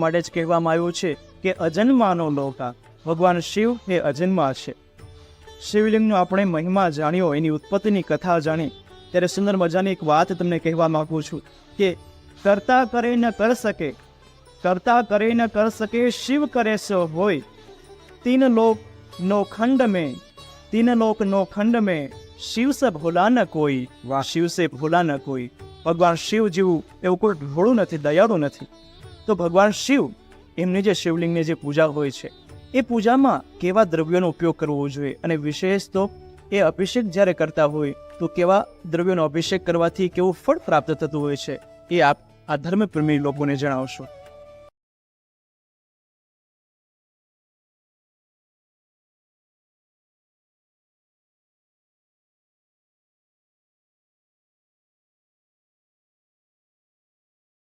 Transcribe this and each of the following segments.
માટે જ કહેવામાં આવ્યું છે કે અજન્માનો લોકા ભગવાન શિવ એ અજન્મા છે. શિવલિંગનો આપણે મહિમા જાણ્યો એની ઉત્પત્તિની કથા જાણી. ત્યારે સુંદર મજાની એક વાત તમને કહેવા માગું છું કે કરતા કરે ન કર શકે કરતા કરે ન કર શકે શિવ કરે સો હોય. તીન લોક નો ખંડ મેં તીન લોક નો ખંડ મેં શિવ સે ભોલા ન કોઈ વા શિવ સે ભોલા ન કોઈ. ભગવાન શિવ જેવું એવું કોઈ ભોળું નથી દયાળુ નથી. તો ભગવાન શિવ, એમની જે શિવલિંગની જે પૂજા હોય છે, એ પૂજામાં કેવા દ્રવ્યોનો ઉપયોગ કરવો જોઈએ? અને વિશેષ તો એ અભિષેક જ્યારે કરતા હોય, તો કેવા દ્રવ્યોનો અભિષેક કરવાથી કેવું ફળ પ્રાપ્ત થતું હોય છે? એ આપ આ ધર્મપ્રેમી લોકોને જણાવશો.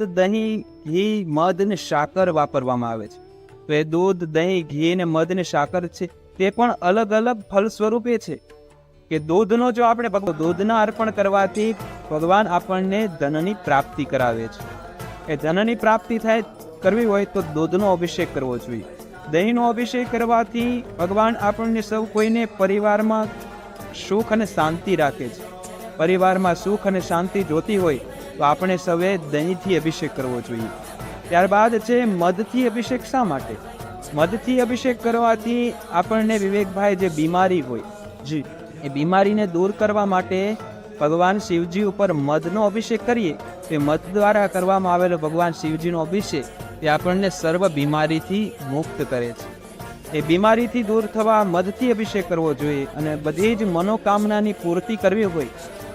તો દહીં, ઘી, મધ ને સાકર વાપરવામાં આવે છે. તો એ દૂધ, દહીં, ઘી ને મધ ને સાકર છે, તે પણ અલગ અલગ ફલ સ્વરૂપે છે. કે દૂધનો જો આપણે દૂધના અર્પણ કરવાથી ભગવાન આપણને ધનની પ્રાપ્તિ કરાવે છે. એ ધનની પ્રાપ્તિ થાય, કરવી હોય તો દૂધનો અભિષેક કરવો જોઈએ. દહીંનો અભિષેક કરવાથી ભગવાન આપણને સૌ કોઈને પરિવારમાં સુખ અને શાંતિ રાખે છે. પરિવારમાં સુખ અને શાંતિ જોતી હોય તો આપણે સૌએ દહીંથી અભિષેક કરવો જોઈએ. ત્યારબાદ છે મધથી અભિષેક શા માટે? મધથી અભિષેક કરવાથી આપણને વિવેકભાઈ જે બીમારી હોય, જી, એ બીમારીને દૂર કરવા માટે ભગવાન શિવજી ઉપર મધનો અભિષેક કરીએ, તે મધ દ્વારા કરવામાં આવેલો ભગવાન શિવજીનો અભિષેક, તે આપણને સર્વ બીમારીથી મુક્ત કરે છે. એ બીમારીથી દૂર થવા મધથી અભિષેક કરવો જોઈએ અને બધી જ મનોકામનાની પૂર્તિ કરવી હોય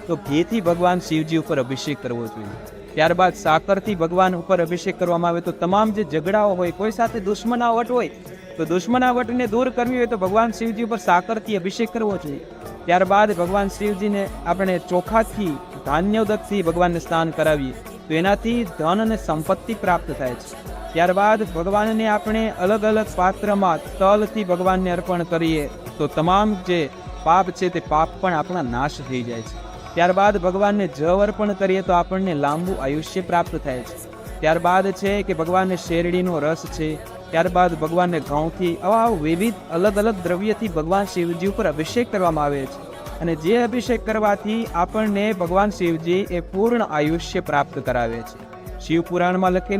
તો ઘીથી ભગવાન શિવજી ઉપર અભિષેક કરવો જોઈએ. ત્યારબાદ સાકરથી ભગવાન ઉપર અભિષેક કરવામાં આવે તો તમામ જે ઝઘડાઓ હોય, કોઈ સાથે દુશ્મનાવટ હોય, તો દુશ્મનાવટને દૂર કરવી હોય તો ભગવાન શિવજી ઉપર સાકરથી અભિષેક કરવો જોઈએ. ત્યારબાદ ભગવાન શિવજીને આપણે ચોખાથી, ધાન્યોદકથી ભગવાનને સ્નાન કરાવીએ, તો એનાથી ધન અને સંપત્તિ પ્રાપ્ત થાય છે. ત્યારબાદ ભગવાનને આપણે અલગ અલગ પાત્રમાં તલથી ભગવાનને અર્પણ કરીએ, તો તમામ જે પાપ છે તે પાપ પણ આપણા નાશ થઈ જાય છે. ત્યારબાદ ભગવાનને જવ અર્પણ કરીએ તો આપણને લાંબુ આયુષ્ય પ્રાપ્ત થાય છે. ત્યારબાદ છે કે ભગવાનને શેરડીનો રસ છે. ત્યારબાદ ભગવાનને ઘઉંથી આવા વિવિધ અલગ અલગ દ્રવ્યથી ભગવાન શિવજી ઉપર અભિષેક કરવામાં આવે છે. અને જે અભિષેક કરવાથી આપણને ભગવાન શિવજી એ પૂર્ણ આયુષ્ય પ્રાપ્ત કરાવે છે. શિવ પુરાણમાં લખેલું